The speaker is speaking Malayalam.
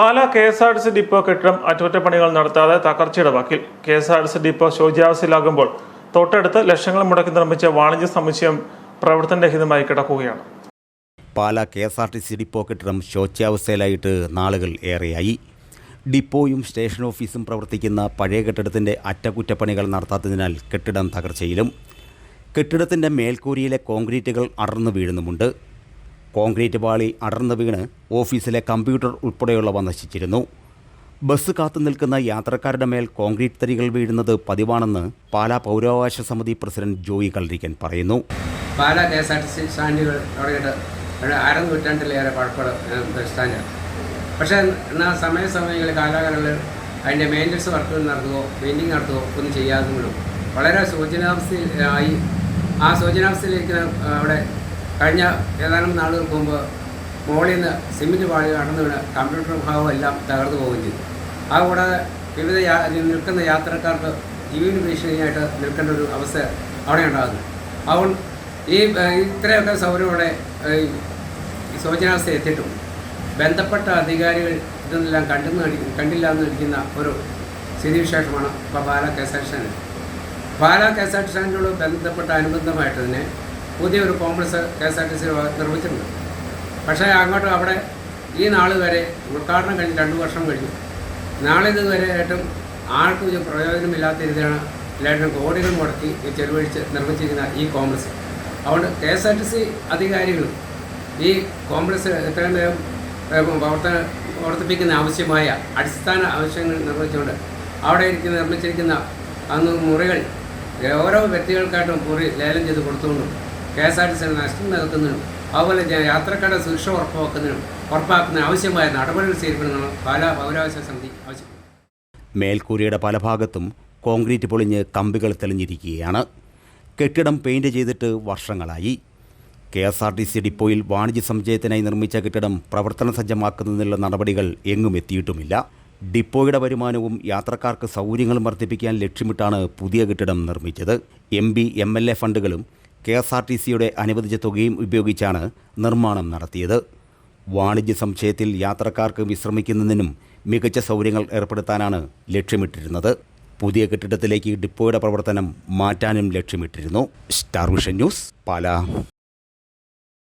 Pala K S R T C depot കെട്ടിടം അറ്റകുറ്റപ്പണികൾ നടത്താതെ തകർച്ചയുടെ വാക്കിൽ K S R T C depot ശോചാവസ്ഥയിലാകുമ്പോൾ തൊട്ടടുത്ത് ലക്ഷങ്ങൾ മുടക്കി നിർമ്മിച്ച വാണിജ്യ സമുച്ചയം പ്രവർത്തനരഹിതമായി കിടക്കുകയാണ്. Pala K S R T C depot കെട്ടിടം ശോച്യാവസ്ഥയിലായിട്ട് നാളുകൾ ഏറെയായി. ഡിപ്പോയും സ്റ്റേഷൻ ഓഫീസും പ്രവർത്തിക്കുന്ന പഴയ കെട്ടിടത്തിന്റെ അറ്റകുറ്റപ്പണികൾ നടത്താത്തതിനാൽ കെട്ടിടം തകർച്ചയിലും. കെട്ടിടത്തിന്റെ മേൽക്കൂരിയിലെ കോൺക്രീറ്റുകൾ അടർന്നു വീഴുന്നുമുണ്ട്. കോൺക്രീറ്റ് പാളി അടർന്നു വീണ് ഓഫീസിലെ കമ്പ്യൂട്ടർ ഉൾപ്പെടെയുള്ളവ നശിച്ചിരുന്നു. ബസ് കാത്തു നിൽക്കുന്ന യാത്രക്കാരുടെ മേൽ കോൺക്രീറ്റ് തരികൾ വീഴുന്നത് പതിവാണെന്ന് പാലാ പൗരാവകാശ സമിതി പ്രസിഡന്റ് ജോയി കൽരിക്കൻ പറയുന്നു. Pala K S R T C സ്റ്റാൻഡുകൾ തുടങ്ങിയിട്ട് ഒരു അര പക്ഷേ എന്നാൽ സമയസമയങ്ങളിൽ കാലാകാലങ്ങളിൽ അതിന്റെ മെയിന്റനൻസ് വർക്കുകൾ നടത്തുകയോ പെയിന്റിങ് നടത്തുകയോ ഒന്നും ചെയ്യാതെ വളരെ ശോചനാവസ്ഥയിൽ ആയി ആ ശോചനാവസ്ഥയിലിരിക്കുന്ന അവിടെ കഴിഞ്ഞ ഏതാനും നാളുകൾക്ക് മുമ്പ് മുകളിൽ നിന്ന് സിമെന്റ് പാളി കടന്നു വീണ് കമ്പ്യൂട്ടർ ഭാഗം എല്ലാം തകർന്നു പോവുകയും ചെയ്തു. അതുകൂടാതെ വിവിധ നിൽക്കുന്ന യാത്രക്കാർക്ക് ജീവിത ഭീഷണിയായിട്ട് നിൽക്കേണ്ട ഒരു അവസ്ഥ അവിടെ ഉണ്ടാകുന്നു അതുകൊണ്ട് ഈ ഇത്രയൊക്കെ സൗകര്യങ്ങളുടെ ഈ ശോചനാവസ്ഥ എത്തിയിട്ടും ബന്ധപ്പെട്ട അധികാരികൾ ഇതെല്ലാം കണ്ടെന്ന് കണ്ടില്ല എന്ന് നടിക്കുന്ന ഒരു സ്ഥിതിവിശേഷമാണ് ഇപ്പോൾ Pala K S stand Pala K സ്റ്റാൻഡിനോട് ബന്ധപ്പെട്ട അനുബന്ധമായിട്ട് തന്നെ പുതിയൊരു complex K S R T C നിർമ്മിച്ചിട്ടുണ്ട്. പക്ഷേ അങ്ങോട്ട് അവിടെ ഈ നാൾ വരെ ഉദ്ഘാടനം കഴിഞ്ഞ് രണ്ട് വർഷം കഴിഞ്ഞു. നാളിത് വരെ ആയിട്ടും ആർക്കും ഒരു പ്രയോജനമില്ലാത്ത രീതിയിലാണ് എല്ലാവരും കോടികൾ മുടക്കി ചെലവഴിച്ച് നിർമ്മിച്ചിരിക്കുന്ന ഈ കോംപ്ലക്സ്. അതുകൊണ്ട് K S R T C അധികാരികളും ഈ കോംപ്ലക്സ് എത്രയും വേഗം പ്രവർത്തന പ്രവർത്തിപ്പിക്കുന്ന ആവശ്യമായ അടിസ്ഥാന ആവശ്യങ്ങൾ നിർവഹിച്ചുകൊണ്ട് അവിടെ ഇരിക്കുന്ന നിർമ്മിച്ചിരിക്കുന്ന അന്ന് മുറികൾ ഓരോ വ്യക്തികൾക്കായിട്ടും മുറി ലേലം ചെയ്ത് കൊടുത്തുകൊണ്ടും കെ എസ് ആർ ടി സിയുടെ നഷ്ടം നികത്തുന്നതിനും അതുപോലെ യാത്രക്കാരുടെ സുരക്ഷ ഉറപ്പാക്കുന്നതിനും ഉറപ്പാക്കുന്നതിന് ആവശ്യമായ നടപടികൾ സ്വീകരിക്കണമെന്ന് പാലാ പൗരാവകാശ സമിതി ആവശ്യപ്പെട്ടു. മേൽക്കൂരയുടെ പല ഭാഗത്തും കോൺക്രീറ്റ് പൊളിഞ്ഞ് കമ്പികൾ തെളിഞ്ഞിരിക്കുകയാണ്. കെട്ടിടം പെയിന്റ് ചെയ്തിട്ട് വർഷങ്ങളായി. K S R T C ഡിപ്പോയിൽ വാണിജ്യ സമുച്ചയത്തിനായി നിർമ്മിച്ച കെട്ടിടം പ്രവർത്തന സജ്ജമാക്കുന്നതിനുള്ള നടപടികൾ എങ്ങും എത്തിയിട്ടുമില്ല. ഡിപ്പോയുടെ വരുമാനവും യാത്രക്കാർക്ക് സൗകര്യങ്ങളും വർദ്ധിപ്പിക്കാൻ ലക്ഷ്യമിട്ടാണ് പുതിയ കെട്ടിടം നിർമ്മിച്ചത്. M B M L A ഫണ്ടുകളും K S R T സിയുടെ അനുവദിച്ച തുകയും ഉപയോഗിച്ചാണ് നിർമ്മാണം നടത്തിയത്. വാണിജ്യ സമുച്ചയത്തിൽ യാത്രക്കാർക്ക് വിശ്രമിക്കുന്നതിനും മികച്ച സൗകര്യങ്ങൾ ഏർപ്പെടുത്താനാണ് ലക്ഷ്യമിട്ടിരുന്നത്. പുതിയ കെട്ടിടത്തിലേക്ക് ഡിപ്പോയുടെ പ്രവർത്തനം മാറ്റാനും ലക്ഷ്യമിട്ടിരുന്നു. Star vision news Pala.